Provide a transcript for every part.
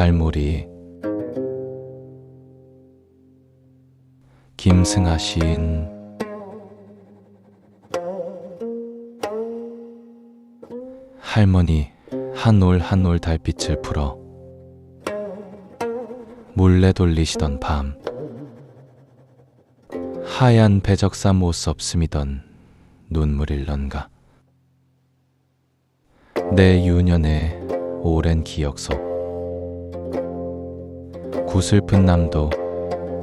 달무리. 김승아 시인 할머니 한 올 한 올 달빛을 풀어 몰래 돌리시던 밤. 하얀 배적사 모습 스미던 눈물일런가. 내 유년의 오랜 기억 속 구슬픈 남도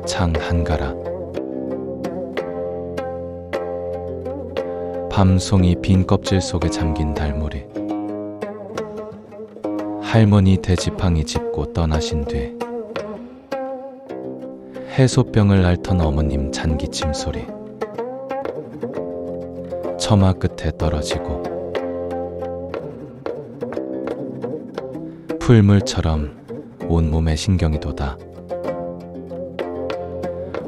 창 한가라. 밤송이 빈 껍질 속에 잠긴 달무리 할머니 대지팡이 짚고 떠나신 뒤 해소병을 앓던 어머님 잔기침 소리 처마 끝에 떨어지고 풀물처럼 온몸에 신경이 돋아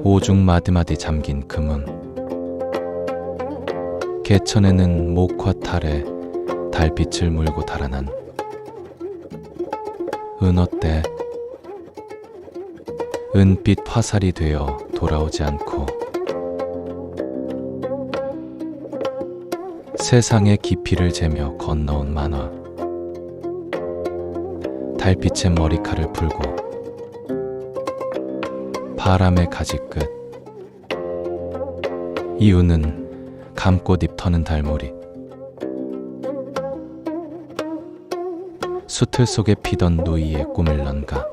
오중 마디마디 잠긴 금은 개천에는 목화 탈에 달빛을 물고 달아난 은어때 은빛 화살이 되어 돌아오지 않고 세상의 깊이를 재며 건너온 만화 달빛의 머리칼을 풀고 바람의 가지끝. 이유는 감꽃잎 터는 달무리. 수틀 속에 피던 누이의 꿈일런가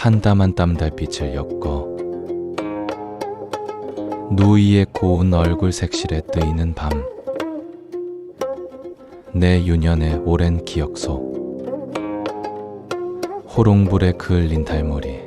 한 땀 한 땀 달빛을 엮어 누이의 고운 얼굴 색실에 뜨이는 밤 내 유년의 오랜 기억 속 호롱불에 그을린 달무리